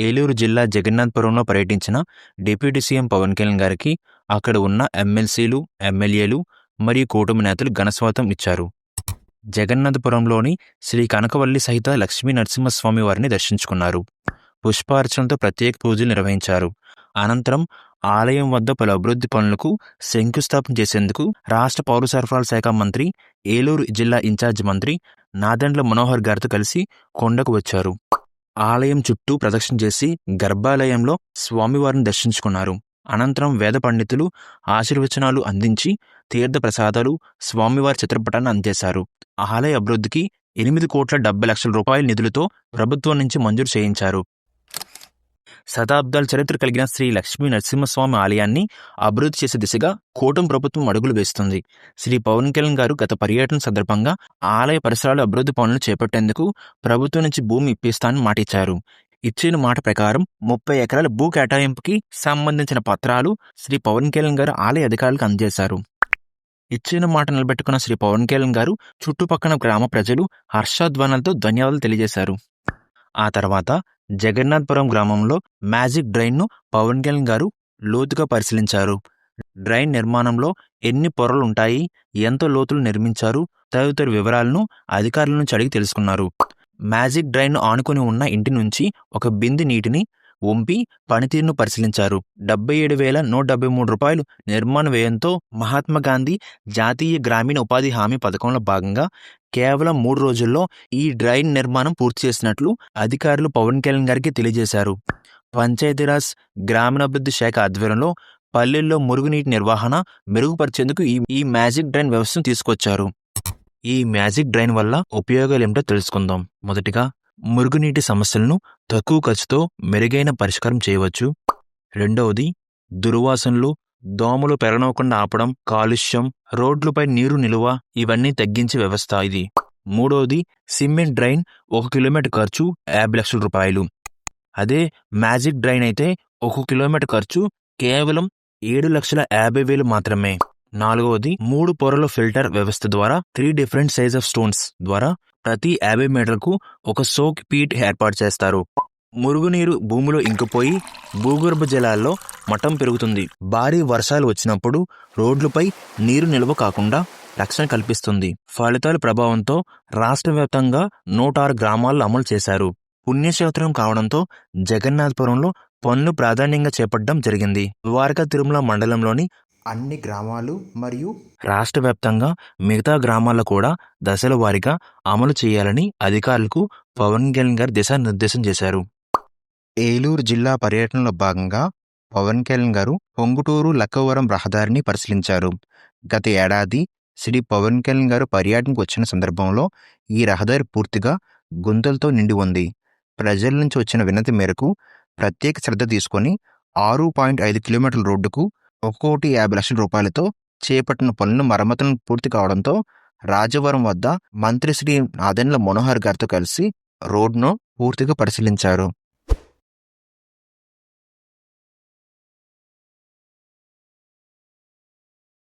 ఏలూరు జిల్లా జగన్నాథపురంలో పర్యటించిన deputy CM Pawan Kalyan గారికి అక్కడ ఉన్న ఎమ్మెల్సీలు ఎమ్మెల్యేలు మరియు కూటమి నేతలు ఘనస్వాతం ఇచ్చారు. జగన్నాథపురంలోని శ్రీ కనకవల్లి సహిత లక్ష్మీ నరసింహస్వామి వారిని దర్శించుకున్నారు. పుష్పార్చనతో ప్రత్యేక పూజలు నిర్వహించారు. అనంతరం ఆలయం వద్ద పలు అభివృద్ధి పనులకు శంకుస్థాపన చేసేందుకు రాష్ట్ర పౌర సరఫరాల శాఖ మంత్రి ఏలూరు జిల్లా ఇన్ఛార్జ్ మంత్రి నాదెండ్ల మనోహర్ గారితో కలిసి కొండకు వచ్చారు. ఆలయం చుట్టూ ప్రదక్షిణ చేసి గర్భాలయంలో స్వామివారిని దర్శించుకున్నారు. అనంతరం వేద పండితులు ఆశీర్వచనాలు అందించి తీర్థ ప్రసాదాలు స్వామివారి చిత్రపటాన్ని అందజేశారు. ఆలయ అభివృద్ధికి ఎనిమిది కోట్ల డెబ్బై లక్షల రూపాయల నిధులతో ప్రభుత్వం నుంచి మంజూరు చేయించారు. శతాబ్దాల చరిత్ర కలిగిన శ్రీ లక్ష్మీ నరసింహస్వామి ఆలయాన్ని అభివృద్ధి చేసే దిశగా కూటమి ప్రభుత్వం అడుగులు వేస్తుంది. శ్రీ పవన్ కళ్యాణ్ గారు గత పర్యటన సందర్భంగా ఆలయ పరిసరాల అభివృద్ధి పనులు చేపట్టేందుకు ప్రభుత్వం నుంచి భూమి ఇప్పిస్తానని మాటిచ్చారు. ఇచ్చిన మాట ప్రకారం ముప్పై ఎకరాల భూ కేటాయింపుకి సంబంధించిన పత్రాలు శ్రీ పవన్ కళ్యాణ్ గారు ఆలయ అధికారులకు అందజేశారు. ఇచ్చిన మాట నిలబెట్టుకున్న శ్రీ పవన్ కళ్యాణ్ గారు చుట్టుపక్కల గ్రామ ప్రజలు హర్షధ్వానాలతో ధన్యవాదాలు తెలియజేశారు. ఆ తర్వాత జగన్నాథ్పురం గ్రామంలో మ్యాజిక్ డ్రైన్ను పవన్ కళ్యాణ్ గారు లోతుగా పరిశీలించారు. డ్రైన్ నిర్మాణంలో ఎన్ని పొరలు ఉంటాయి ఎంత లోతులు నిర్మించారు తదితర వివరాలను అధికారుల నుంచి అడిగి తెలుసుకున్నారు. మ్యాజిక్ డ్రైన్ ఆనుకుని ఉన్న ఇంటి నుంచి ఒక బింది నీటిని వంపి పనితీరును పరిశీలించారు. డెబ్బై ఏడు వేల నూట డెబ్బై మూడు రూపాయలు నిర్మాణ వ్యయంతో మహాత్మా గాంధీ జాతీయ గ్రామీణ ఉపాధి హామీ పథకంలో భాగంగా కేవలం మూడు రోజుల్లో ఈ డ్రైన్ నిర్మాణం పూర్తి చేసినట్లు అధికారులు పవన్ కళ్యాణ్ గారికి తెలియజేశారు. పంచాయతీరాజ్ గ్రామీణాభివృద్ధి శాఖ ఆధ్వర్యంలో పల్లెల్లో మురుగునీటి నిర్వహణ మెరుగుపరిచేందుకు ఈ ఈ మ్యాజిక్ డ్రైన్ వ్యవస్థను తీసుకొచ్చారు. ఈ మ్యాజిక్ డ్రైన్ వల్ల ఉపయోగాలు ఏమిటో తెలుసుకుందాం. మొదటిగా మురుగునీటి సమస్యలను తక్కువ ఖర్చుతో మెరుగైన పరిష్కారం చేయవచ్చు. రెండవది దుర్వాసనలు దోమలు పెరగనకుండా ఆపడం కాలుష్యం రోడ్లపై నీరు నిలువ ఇవన్నీ తగ్గించే వ్యవస్థ ఇది. మూడవది సిమెంట్ డ్రైన్ ఒక కిలోమీటర్ ఖర్చు యాభై లక్షల రూపాయలు. అదే మ్యాజిక్ డ్రైన్ అయితే ఒక కిలోమీటర్ ఖర్చు కేవలం ఏడు లక్షల యాభై వేలు మాత్రమే. నాలుగవది మూడు పొరల ఫిల్టర్ వ్యవస్థ ద్వారా three different size of stones ద్వారా ప్రతి యాభై మీటర్లకు ఒక సోక్ పీట్ ఏర్పాటు చేస్తారు. మురుగునీరు భూమిలో ఇంకిపోయి భూగర్భ జలాల్లో మఠం పెరుగుతుంది. భారీ వర్షాలు వచ్చినప్పుడు రోడ్లపై నీరు నిల్వ కాకుండా రక్షణ కల్పిస్తుంది. ఫలితాల ప్రభావంతో రాష్ట్ర వ్యాప్తంగా నూట ఆరు గ్రామాల్లో అమలు చేశారు. పుణ్యక్షేత్రం కావడంతో జగన్నాథపురంలో పనులు ప్రాధాన్యంగా చేపట్టడం జరిగింది. ద్వారకా తిరుమల మండలంలోని అన్ని గ్రామాలు మరియు రాష్ట్ర వ్యాప్తంగా మిగతా గ్రామాల్లో కూడా దశల వారీగా అమలు చేయాలని అధికారులకు పవన్ కళ్యాణ్ గారు దిశానిర్దేశం చేశారు. ఏలూరు జిల్లా పర్యటనలో భాగంగా పవన్ కళ్యాణ్ గారు పొంగుటూరు లక్కవరం రహదారిని పరిశీలించారు. గత ఏడాది శ్రీ పవన్ కళ్యాణ్ గారు పర్యటనకు వచ్చిన సందర్భంలో ఈ రహదారి పూర్తిగా గుంతలతో నిండి ఉంది. ప్రజల నుంచి వచ్చిన వినతి మేరకు ప్రత్యేక శ్రద్ధ తీసుకొని ఆరు పాయింట్ ఐదు కిలోమీటర్ల రోడ్డుకు ఒక కోటి యాభై లక్షల రూపాయలతో చేపట్టిన పనులు మరమ్మతులను పూర్తి కావడంతో రాజవరం వద్ద మంత్రి శ్రీ నాదెండ్ల మనోహర్ గారితో కలిసి రోడ్ను పూర్తిగా పరిశీలించారు.